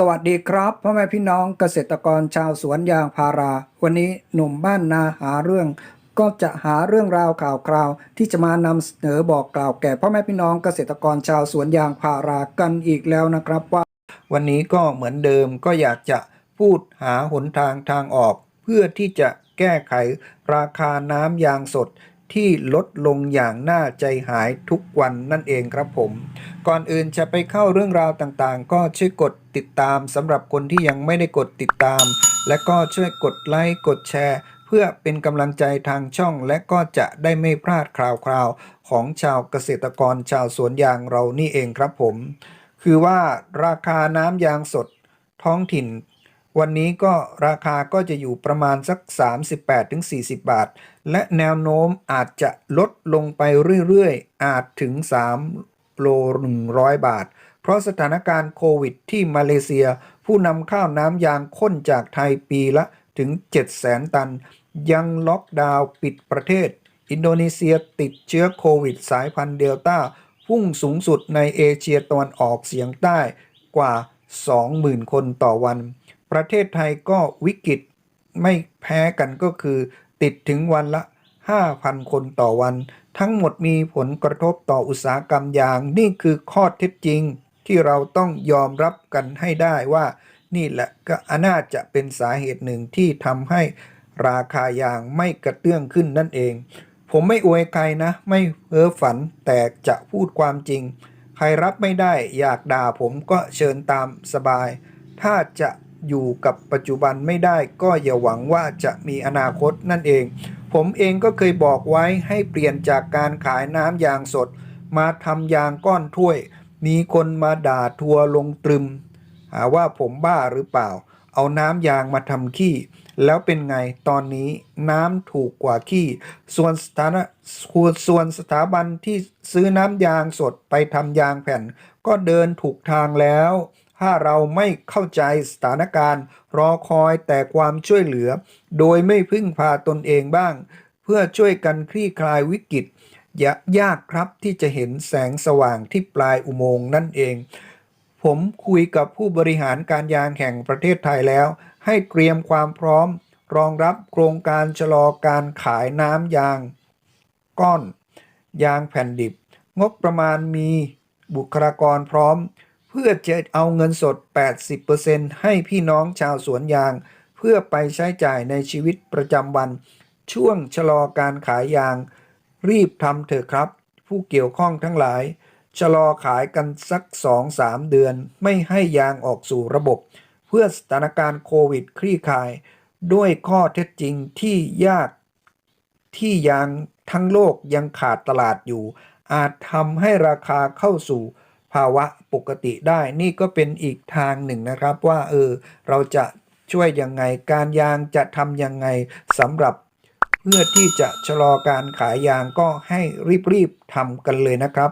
สวัสดีครับพ่อแม่พี่น้องเกษตรกรชาวสวนยางพารา วันนี้หนุ่มบ้านนาหาเรื่อง ก็จะหาเรื่องราวข่าวคราว ที่จะมานำเสนอบอกกล่าวแก่พ่อแม่พี่น้องเกษตรกรชาวสวนยางพารากันอีกแล้วนะครับว่า วันนี้ก็เหมือนเดิมก็อยากจะพูดหาหนทางทางออก เพื่อที่จะแก้ไขราคาน้ำยางสด ที่ลดลงอย่างน่าใจหายทุกวันนั่นเองครับผม ก่อนอื่นจะไปเข้าเรื่องราวต่างๆ ก็ช่วยกดติดตามสำหรับคนที่ยังไม่ได้กดติดตาม และก็ช่วยกดไลค์กดแชร์ เพื่อเป็นกำลังใจทางช่อง และก็จะได้ไม่พลาดข่าวคราวของชาวเกษตรกรชาวสวนยางเรานี่เองครับผม คือว่าราคาน้ำยางสดท้องถิ่น วันนี้ก็ราคาก็จะอยู่ประมาณสัก 38-40 บาท และแนวโน้มอาจจะลดลงไปเรื่อยๆ อาจถึง 3 โล 100 บาท เพราะสถานการณ์โควิดที่มาเลเซีย ผู้นำข้าวน้ำยางข้นจากไทยปีละถึง 700,000 ตัน ยังล็อกดาวน์ปิดประเทศ อินโดนีเซียติดเชื้อโควิดสายพันธุ์เดลต้า พุ่งสูงสุดในเอเชียตะวันออกเฉียงใต้กว่า 20,000 คนต่อวัน ประเทศไทยก็วิกฤตไม่แพ้กันก็คือ ติดถึงวันละ 5,000 คนต่อวัน ทั้งหมดมีผลกระทบต่ออุตสาหกรรมยาง นี่คือข้อเท็จจริงที่เราต้องยอมรับกันให้ได้ว่า นี่แหละก็น่าจะเป็นสาเหตุหนึ่งที่ทำให้ราคายางไม่กระเตื้องขึ้นนั่นเอง ผมไม่อวยใครนะ ไม่เพ้อฝันแต่จะพูดความจริง ใครรับไม่ได้อยากด่าผมก็เชิญตามสบาย ถ้าจะ อยู่กับปัจจุบันไม่ได้ ก็อย่าหวังว่าจะมีอนาคตนั่นเอง ผมเองก็เคยบอกไว้ให้เปลี่ยนจากการขายน้ำยางสด มาทำยางก้อนถ้วย มีคนมาด่าทัวลงตรึม หาว่าผมบ้าหรือเปล่า เอาน้ำยางมาทำขี้ แล้วเป็นไงตอนนี้น้ำถูกกว่าขี้ ส่วนสถานะส่วนสถาบันที่ซื้อน้ำยางสดไปทำยางแผ่น ก็เดินถูกทางแล้ว ถ้าเราไม่เข้าใจสถานการณ์ รอคอยแต่ความช่วยเหลือ โดยไม่พึ่งพาตนเองบ้าง เพื่อช่วยกันคลี่คลายวิกฤตยะยากครับที่จะเห็นแสงสว่างที่ปลายอุโมงค์นั่นเอง ผมคุยกับผู้บริหารการยางแห่งประเทศไทยแล้ว ให้เตรียมความพร้อม รองรับโครงการชะลอการขายน้ำยาง ก้อน ยางแผ่นดิบ งบประมาณมีบุคลากรพร้อม พื่อจะเอาเงินสด 80%ให้พี่น้องชาวสวนยาง เพื่อไปใช้จ่ายในชีวิตประจำวัน ช่วงชะลอการขายยาง รีบทำเถอะครับ ผู้เกี่ยวข้องทั้งหลาย ชะลอขายกันสัก 2-3 เดือน ไม่ให้ยางออกสู่ระบบ เพื่อสถานการณ์โควิดคลี่คลาย ด้วยข้อเท็จจริงที่ยาก ที่ยางทั้งโลกยังขาดตลาดอยู่ อาจทำให้ราคาเข้าสู่ภาวะ ปกติได้ นี่ก็เป็นอีกทางหนึ่งนะครับว่าเออเราจะช่วยยังไง การยางจะทำยังไงสำหรับเพื่อที่จะชะลอการขายยางก็ให้รีบๆทำกันเลยนะครับ